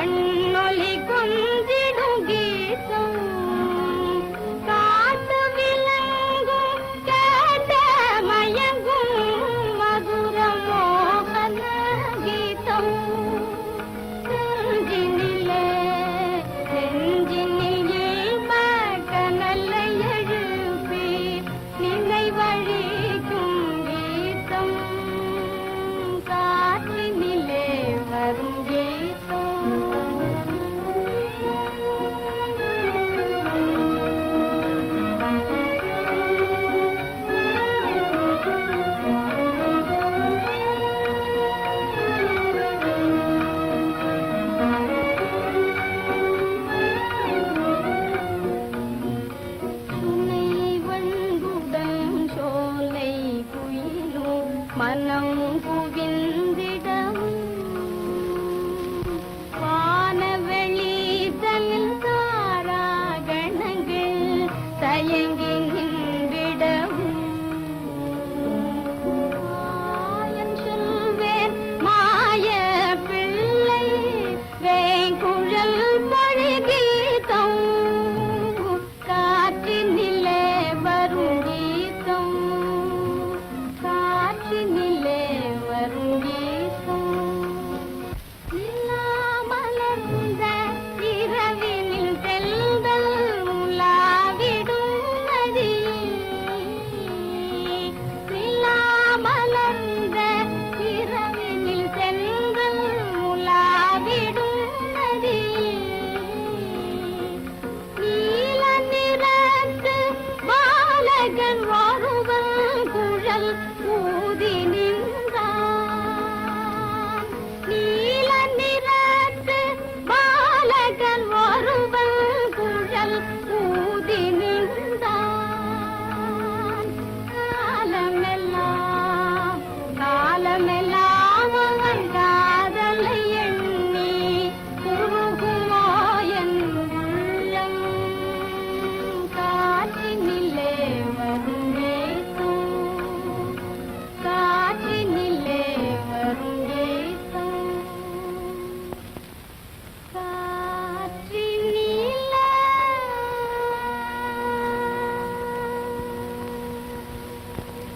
கண் மனம் குவிந்திடவும் வானவெளி தனில் தாராகணங்கள் தயங்கி